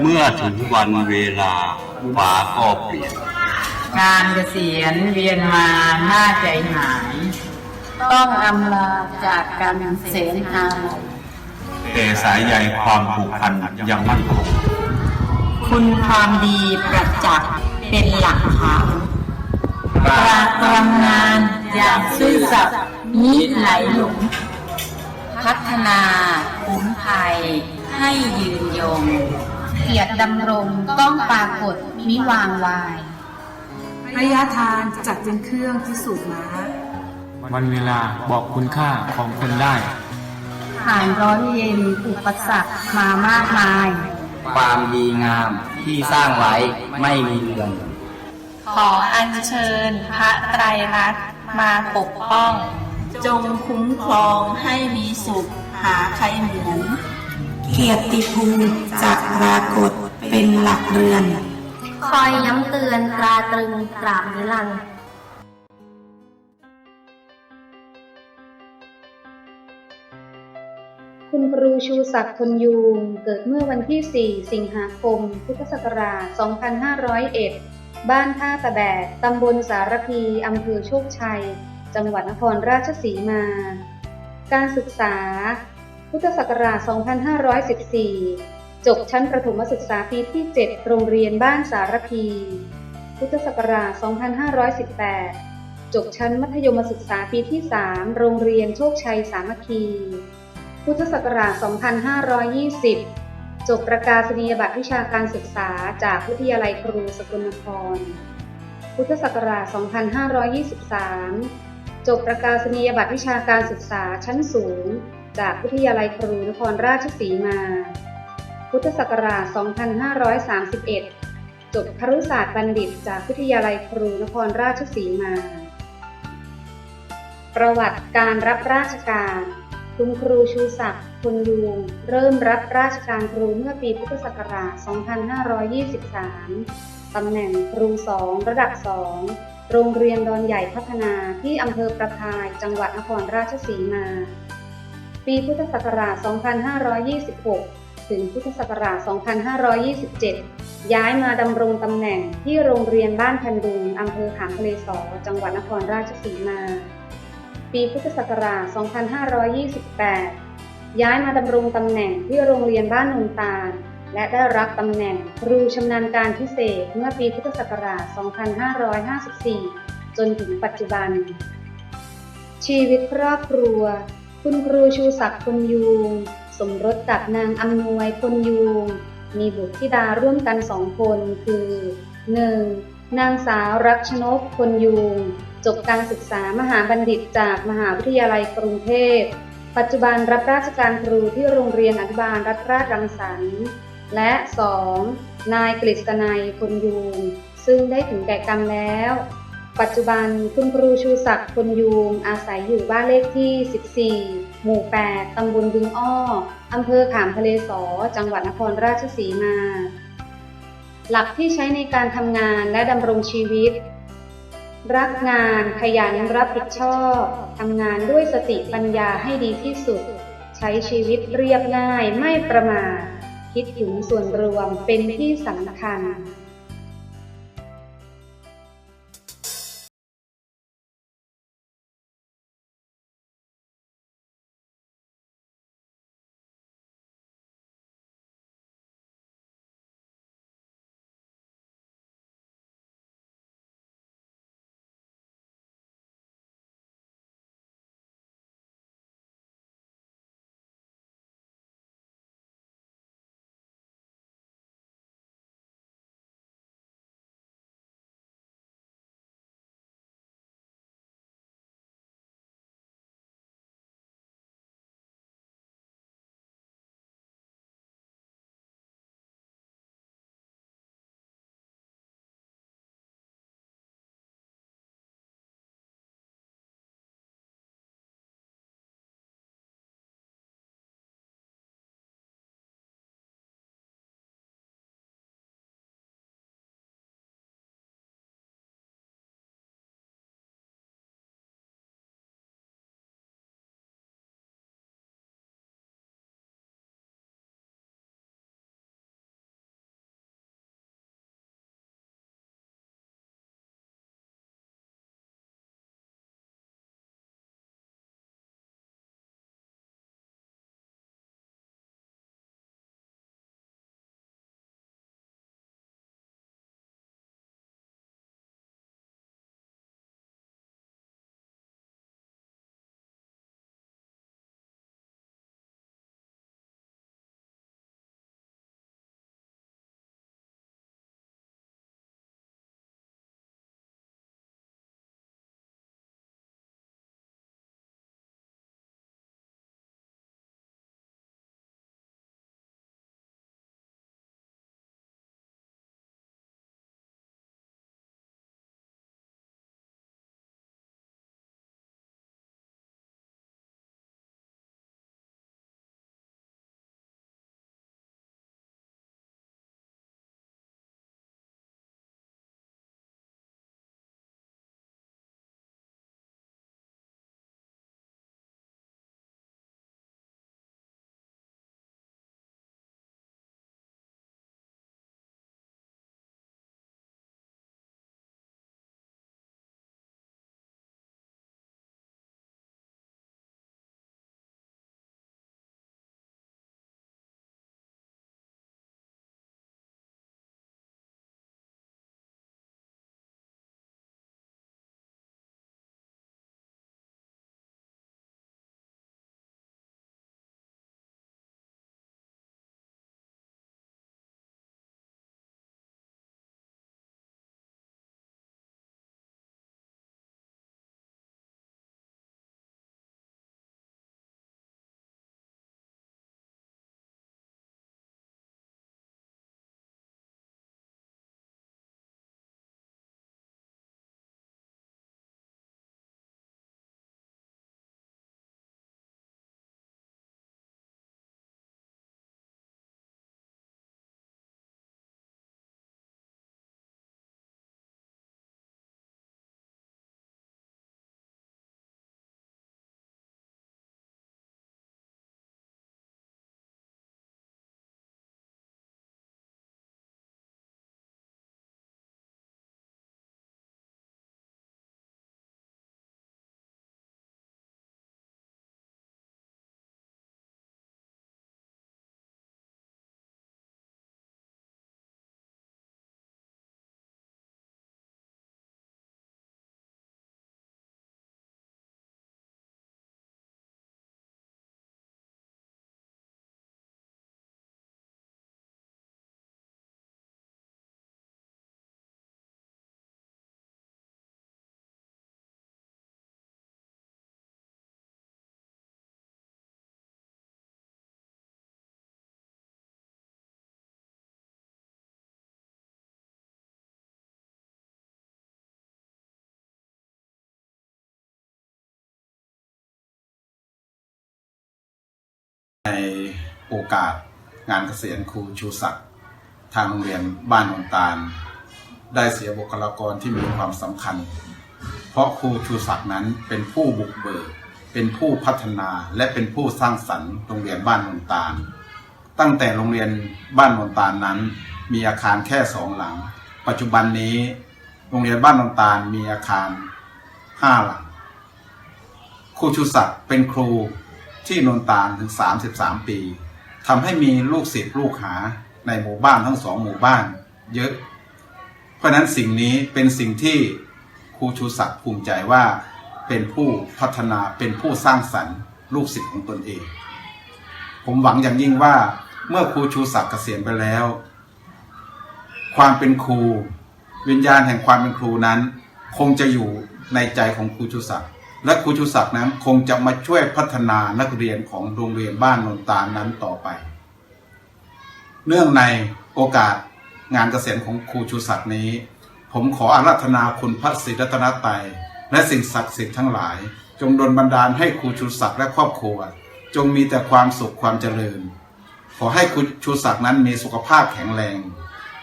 เมื่อถึงวันเวลาฟ้าก็เปลี่ยน การเกษียณเวียนมาหน้าใจหาย ต้องอำลาจากกันเสนหาลัยแต่สายใยความผูกพันยังมั่นคงคุณความดีประจักษ์เป็นหลักฐานตราตรำงานอย่างซื่อสัตย์มิไหลหลงพัฒนาคุ้มภัยให้ยืนยง เกียรติดำรงต้องปรากฏมิวางวายระยะทางจัดเป็นเครื่องพิสูจน์ม้าวันเวลาบอกคุณค่าของคนได้ ผ่านร้อนเย็นอุปสรรคมามากมาย ความดีงามที่สร้างไว้ไม่มีเลือนขออัญเชิญพระไตรรัตน์มาปกป้อง จงคุ้มครองให้มีสุขหาใครเหมือน เกียรติภูมิจะปรากฏเป็นหลักเรือน คอยย้ำเตือนตราตรึงตราบนิรันดร์คุณครูชูศักดิ์คนยูงเกิดเมื่อวันที่ 4 สิงหาคม พุทธศักราช 2501 บ้านท่าตะแบก ตำบลสารพีอำเภอโชคชัย จังหวัดนครราชสีมา การศึกษา พุทธศักราช 2514 จบชั้นประถมศึกษาปีที่ 7 โรงเรียนบ้านสารพี พุทธศักราช 2518 จบชั้นมัธยมศึกษาปีที่ 3 โรงเรียนโชคชัยสามัคคี พุทธศักราช 2520 จบประกาศนียบัตรวิชาการศึกษาจากวิทยาลัยครูสกลนคร พุทธศักราช 2523 จบประกาศนียบัตรวิชาการศึกษาชั้นสูง จากวิทยาลัยครูนครราชสีมา พุทธศักราช 2531 จบครุศาสตร์บัณฑิต จากวิทยาลัยครูนครราชสีมา ประวัติการรับราชการ คุณครูชูศักดิ์คนยูงเริ่มรับราชการครูเมื่อปีพุทธศักราช 2523 ตำแหน่งครูสองระดับ 2 โรงเรียนดอนใหญ่พัฒนาที่อำเภอประทายจังหวัดนครราชสีมา ปีพุทธศักราช 2526 ถึงพุทธศักราช 2527 ย้ายมาดำรงตำแหน่งที่โรงเรียนบ้านพันดุงอำเภอขามทะเลสอจังหวัดนครราชสีมา ปีพุทธศักราช 2528 ย้ายมาดำรงตำแหน่งที่โรงเรียนบ้านนนตาลและได้รับตำแหน่งครูชำนาญการพิเศษเมื่อปีพุทธศักราช 2554 จนถึงปัจจุบัน ชีวิตครอบครัว คุณครูชูศักดิ์คนยูงสมรสกับนางอำนวยคนยูงมีบุตรธิดาร่วมกันสองคนคือ 1. นางสาวรักชนกคนยูงจบการศึกษามหาบัณฑิตจากมหาวิทยาลัยกรุงเทพ ปัจจุบันรับราชการครูที่โรงเรียนอนุบาลรัฐราชรังสรรค์ และ 2. นายกฤษณัยคนยูงซึ่งได้ถึงแก่กรรมแล้ว ปัจจุบันคุณครูชูศักดิ์คนยูงอาศัยอยู่บ้านเลขที่ 14 หมู่ 8 ตำบลบึงอ้อ อำเภอขามทะเลสอ จังหวัดนครราชสีมา หลักที่ใช้ในการทำงานและดำรงชีวิต รักงานขยันรับผิดชอบทำงานด้วยสติปัญญาให้ดีที่สุด ใช้ชีวิตเรียบง่ายไม่ประมาทคิดถึงส่วนรวมเป็นที่สำคัญ ในโอกาสงานเกษียณครูชูศักดิ์ทางโรงเรียนบ้านนนตาล ได้เสียบุคลากรที่มีความสำคัญ เพราะครูชูศักดิ์นั้นเป็นผู้บุกเบิก เป็นผู้พัฒนาและเป็นผู้สร้างสรรค์โรงเรียนบ้านนนตาล ตั้งแต่โรงเรียนบ้านนนตาลนั้น มีอาคารแค่สองหลัง ปัจจุบันนี้ โรงเรียนบ้านนนตาลมีอาคารห้าหลังครูชูศักดิ์เป็นครู ที่นนตาลถึง 33 ปีทำให้มีลูกศิษย์ลูกหาในหมู่บ้านทั้งสองหมู่บ้านเยอะ เพราะฉะนั้นสิ่งนี้เป็นสิ่งที่ครูชูศักดิ์ภูมิใจว่าเป็นผู้พัฒนาเป็นผู้สร้างสรรค์ลูกศิษย์ของตนเอง ผมหวังอย่างยิ่งว่าเมื่อครูชูศักดิ์เกษียณไปแล้ว ความเป็นครู วิญญาณแห่งความเป็นครูนั้น คงจะอยู่ในใจของครูชูศักดิ์ และครูชูศักดิ์นั้นคงจะมาช่วยพัฒนานักเรียนของโรงเรียนบ้านนนตาลนั้นต่อไป เนื่องในโอกาสงานเกษียณของครูชูศักดิ์นี้ ผมขออาราธนาคุณพระศรีรัตนตรัยและสิ่งศักดิ์สิทธิ์ทั้งหลาย จงดลบันดาลให้ครูชูศักดิ์และครอบครัว จงมีแต่ความสุขความเจริญ ขอให้ครูชูศักดิ์นั้นมีสุขภาพแข็งแรง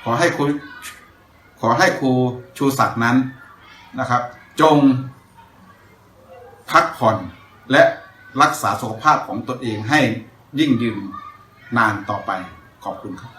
ขอให้ครูขอให้ครูชูศักดิ์นั้นนะครับ จง พักผ่อนและรักษาสุขภาพของตนเองให้ยิ่งยืนนานต่อไปขอบคุณครับ